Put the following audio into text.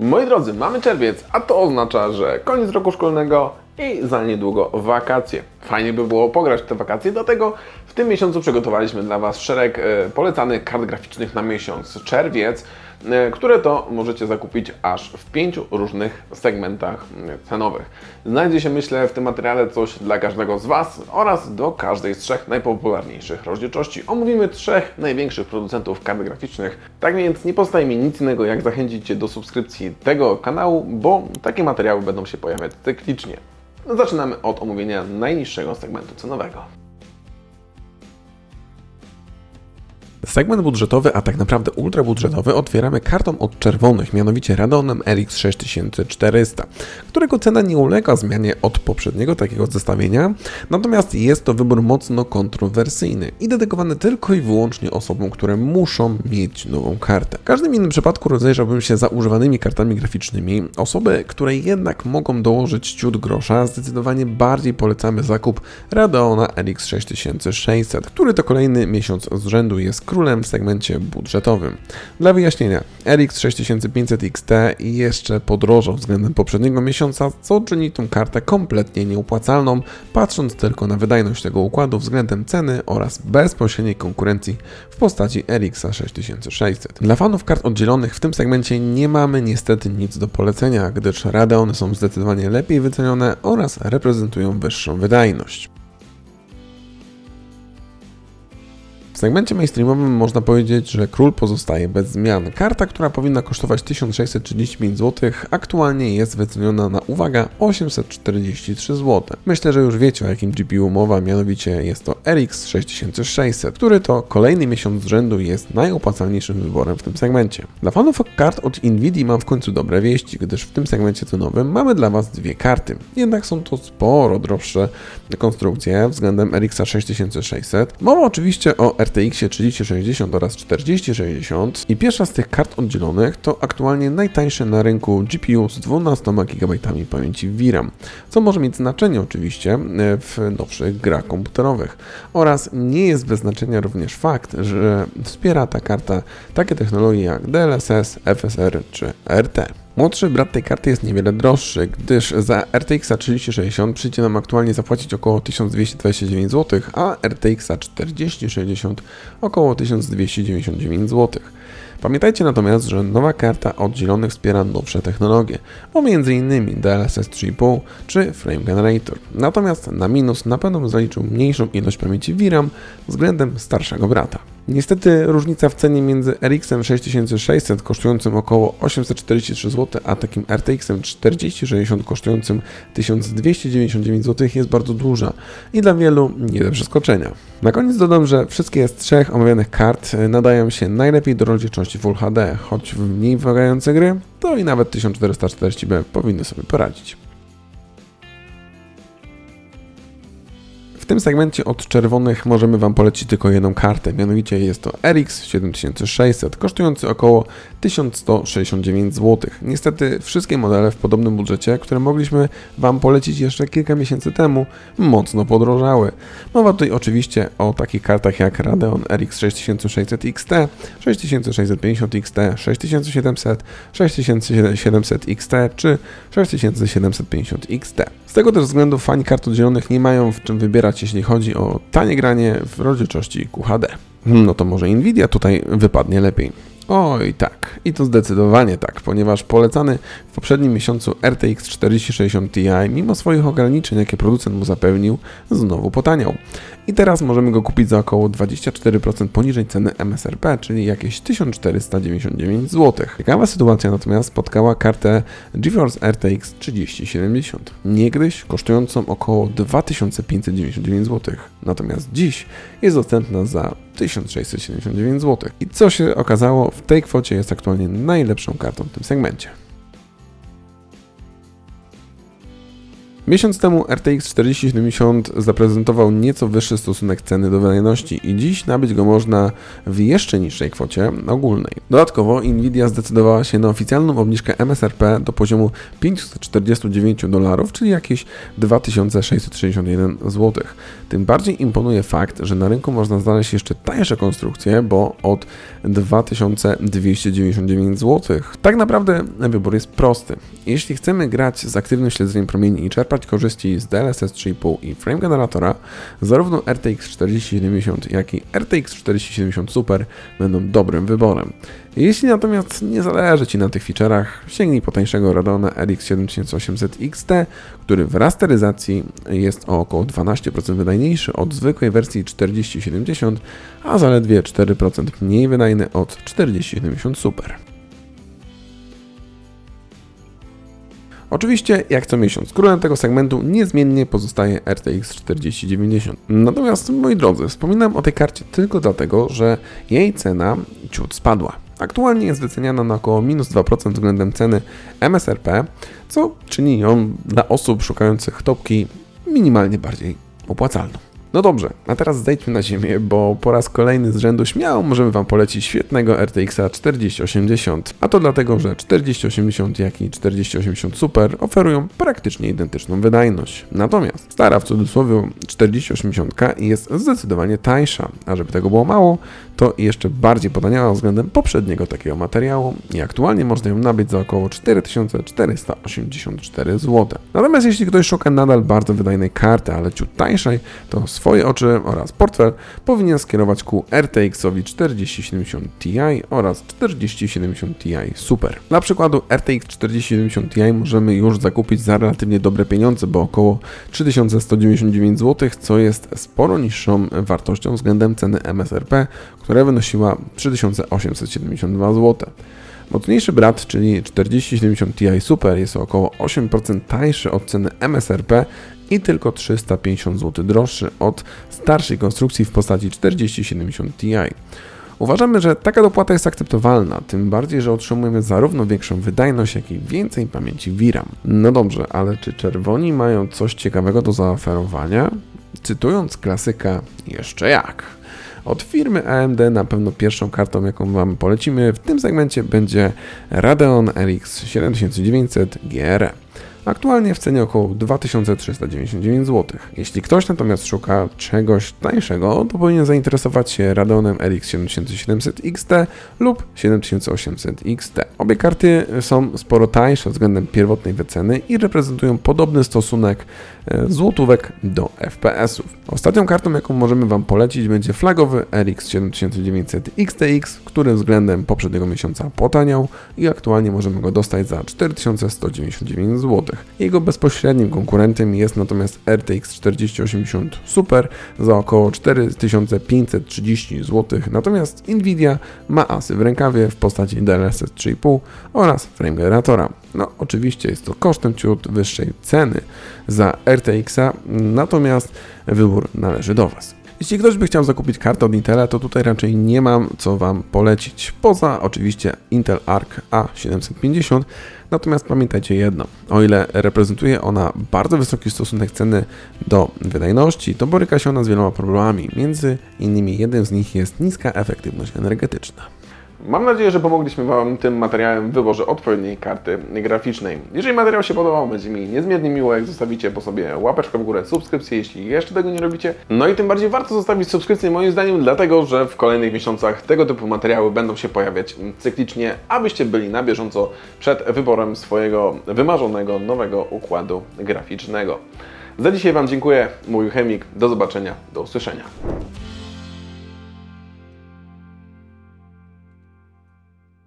Moi drodzy, mamy czerwiec, a to oznacza, że koniec roku szkolnego i za niedługo wakacje. Fajnie by było pograć te wakacje, dlatego w tym miesiącu przygotowaliśmy dla Was szereg e, polecanych kart graficznych na miesiąc czerwiec, które to możecie zakupić aż w pięciu różnych segmentach e, cenowych. Znajdzie się, myślę, w tym materiale coś dla każdego z Was oraz do każdej z trzech najpopularniejszych rozdzielczości. Omówimy trzech największych producentów kart graficznych, tak więc nie pozostaje mi nic innego, jak zachęcić Cię do subskrypcji tego kanału, bo takie materiały będą się pojawiać cyklicznie. Zaczynamy od omówienia najniższego segmentu cenowego. Segment budżetowy, a tak naprawdę ultrabudżetowy otwieramy kartą od czerwonych, mianowicie Radeonem RX 6400, którego cena nie ulega zmianie od poprzedniego takiego zestawienia, natomiast jest to wybór mocno kontrowersyjny i dedykowany tylko i wyłącznie osobom, które muszą mieć nową kartę. W każdym innym przypadku rozejrzałbym się za używanymi kartami graficznymi. Osoby, które jednak mogą dołożyć ciut grosza, zdecydowanie bardziej polecamy zakup Radeona RX 6600, który to kolejny miesiąc z rzędu jest królem w segmencie budżetowym. Dla wyjaśnienia, RX 6500 XT jeszcze podrożał względem poprzedniego miesiąca, co czyni tą kartę kompletnie nieopłacalną, patrząc tylko na wydajność tego układu względem ceny oraz bezpośredniej konkurencji w postaci RX 6600. Dla fanów kart oddzielonych w tym segmencie nie mamy niestety nic do polecenia, gdyż Radeony są zdecydowanie lepiej wycenione oraz reprezentują wyższą wydajność. Segmencie mainstreamowym można powiedzieć, że król pozostaje bez zmian. Karta, która powinna kosztować 1635 zł, aktualnie jest wyceniona na, uwaga, 843 zł. Myślę, że już wiecie o jakim GPU mowa, mianowicie jest to RX 6600, który to kolejny miesiąc z rzędu jest najopłacalniejszym wyborem w tym segmencie. Dla fanów kart od Nvidia mam w końcu dobre wieści, gdyż w tym segmencie cenowym mamy dla Was dwie karty. Jednak są to sporo droższe konstrukcje względem RX 6600. Mowa oczywiście o RTX 3060 oraz 4060 i pierwsza z tych kart oddzielonych to aktualnie najtańsze na rynku GPU z 12 GB pamięci VRAM, co może mieć znaczenie oczywiście e, w nowszych grach komputerowych. Oraz nie jest bez znaczenia również fakt, że wspiera ta karta takie technologie jak DLSS, FSR czy RT. Młodszy brat tej karty jest niewiele droższy, gdyż za RTX 3060 przyjdzie nam aktualnie zapłacić około 1229 zł, a RTX 4060 około 1299 zł. Pamiętajcie natomiast, że nowa karta oddzielonych wspiera nowsze technologie, bo m.in. DLSS 3.5 czy Frame Generator. Natomiast na minus na pewno zaliczył mniejszą ilość pamięci VRAM względem starszego brata. Niestety różnica w cenie między RX-em 6600 kosztującym około 843 zł, a takim RTX-em 4060 kosztującym 1299 zł jest bardzo duża i dla wielu nie do przeskoczenia. Na koniec dodam, że wszystkie z trzech omawianych kart nadają się najlepiej do rozdzielczości Full HD, choć w mniej wymagające gry, to i nawet 1440p powinny sobie poradzić. Tym segmencie od czerwonych możemy Wam polecić tylko jedną kartę, mianowicie jest to RX 7600, kosztujący około 1169 zł. Niestety wszystkie modele w podobnym budżecie, które mogliśmy Wam polecić jeszcze kilka miesięcy temu, mocno podrożały. Mowa tutaj oczywiście o takich kartach jak Radeon RX 6600 XT, 6650 XT, 6700, 6700 XT czy 6750 XT. Z tego też względu fani kart oddzielonych nie mają w czym wybierać, jeśli chodzi o tanie granie w rozdzielczości QHD. No to może Nvidia tutaj wypadnie lepiej. Oj tak, i to zdecydowanie tak, ponieważ polecany w poprzednim miesiącu RTX 4060 Ti, mimo swoich ograniczeń, jakie producent mu zapewnił, znowu potaniał. I teraz możemy go kupić za około 24% poniżej ceny MSRP, czyli jakieś 1499 zł. Ciekawa sytuacja natomiast spotkała kartę GeForce RTX 3070, niegdyś kosztującą około 2599 zł. Natomiast dziś jest dostępna za 1679 zł. I co się okazało, w tej kwocie jest aktualnie najlepszą kartą w tym segmencie. Miesiąc temu RTX 4070 zaprezentował nieco wyższy stosunek ceny do wydajności i dziś nabyć go można w jeszcze niższej kwocie ogólnej. Dodatkowo Nvidia zdecydowała się na oficjalną obniżkę MSRP do poziomu 549 dolarów, czyli jakieś 2661 zł. Tym bardziej imponuje fakt, że na rynku można znaleźć jeszcze tańsze konstrukcje, bo od 2299 zł. Tak naprawdę wybór jest prosty. Jeśli chcemy grać z aktywnym śledzeniem promieni i czerpać korzyści z DLSS 3.5 i frame generatora, zarówno RTX 4070, jak i RTX 4070 Super będą dobrym wyborem. Jeśli natomiast nie zależy Ci na tych feature'ach, sięgnij po tańszego Radeona RX 7800 XT, który w rasteryzacji jest o około 12% wydajniejszy od zwykłej wersji 4070, a zaledwie 4% mniej wydajny od 4070 Super. Oczywiście, jak co miesiąc, królem tego segmentu niezmiennie pozostaje RTX 4090. Natomiast, moi drodzy, wspominam o tej karcie tylko dlatego, że jej cena ciut spadła. Aktualnie jest wyceniana na około minus 2% względem ceny MSRP, co czyni ją dla osób szukających topki minimalnie bardziej opłacalną. No dobrze, a teraz zejdźmy na ziemię, bo po raz kolejny z rzędu śmiało możemy Wam polecić świetnego RTX 4080. A to dlatego, że 4080 jak i 4080 Super oferują praktycznie identyczną wydajność. Natomiast stara w cudzysłowie 4080 jest zdecydowanie tańsza, a żeby tego było mało, to jeszcze bardziej potaniała względem poprzedniego takiego materiału i aktualnie można ją nabyć za około 4484 zł. Natomiast jeśli ktoś szuka nadal bardzo wydajnej karty, ale ciut tańszej, to swoje oczy oraz portfel powinien skierować ku RTX-owi 4070 Ti oraz 4070 Ti Super. Dla przykładu RTX 4070 Ti możemy już zakupić za relatywnie dobre pieniądze, bo około 3199 zł, co jest sporo niższą wartością względem ceny MSRP, która wynosiła 3872 zł. Mocniejszy brat, czyli 4070 Ti Super jest o około 8% tańszy od ceny MSRP i tylko 350 zł droższy od starszej konstrukcji w postaci 4070 Ti. Uważamy, że taka dopłata jest akceptowalna, tym bardziej, że otrzymujemy zarówno większą wydajność, jak i więcej pamięci VRAM. No dobrze, ale czy czerwoni mają coś ciekawego do zaoferowania? Cytując klasyka, jeszcze jak. Od firmy AMD na pewno pierwszą kartą, jaką Wam polecimy w tym segmencie będzie Radeon RX 7900 GR. Aktualnie w cenie około 2399 zł. Jeśli ktoś natomiast szuka czegoś tańszego, to powinien zainteresować się Radeonem RX 7700 XT lub 7800 XT. Obie karty są sporo tańsze względem pierwotnej wyceny i reprezentują podobny stosunek e, złotówek do FPS-ów. Ostatnią kartą, jaką możemy Wam polecić, będzie flagowy RX 7900 XTX, który względem poprzedniego miesiąca potaniał i aktualnie możemy go dostać za 4199 Jego bezpośrednim konkurentem jest natomiast RTX 4080 Super za około 4530 zł, natomiast Nvidia ma asy w rękawie w postaci DLSS 3.5 oraz frame generatora. No, oczywiście jest to kosztem ciut wyższej ceny za RTX-a, natomiast wybór należy do Was. Jeśli ktoś by chciał zakupić kartę od Intela, to tutaj raczej nie mam co Wam polecić. Poza oczywiście Intel Arc A750. Natomiast pamiętajcie jedno, o ile reprezentuje ona bardzo wysoki stosunek ceny do wydajności, to boryka się ona z wieloma problemami. Między innymi jednym z nich jest niska efektywność energetyczna. Mam nadzieję, że pomogliśmy Wam tym materiałem w wyborze odpowiedniej karty graficznej. Jeżeli materiał się podobał, będzie mi niezmiernie miło, jak zostawicie po sobie łapeczkę w górę, subskrypcję, jeśli jeszcze tego nie robicie. No i tym bardziej warto zostawić subskrypcję moim zdaniem, dlatego że w kolejnych miesiącach tego typu materiały będą się pojawiać cyklicznie, abyście byli na bieżąco przed wyborem swojego wymarzonego nowego układu graficznego. Za dzisiaj Wam dziękuję. Mówił Chemik. Do zobaczenia. Do usłyszenia.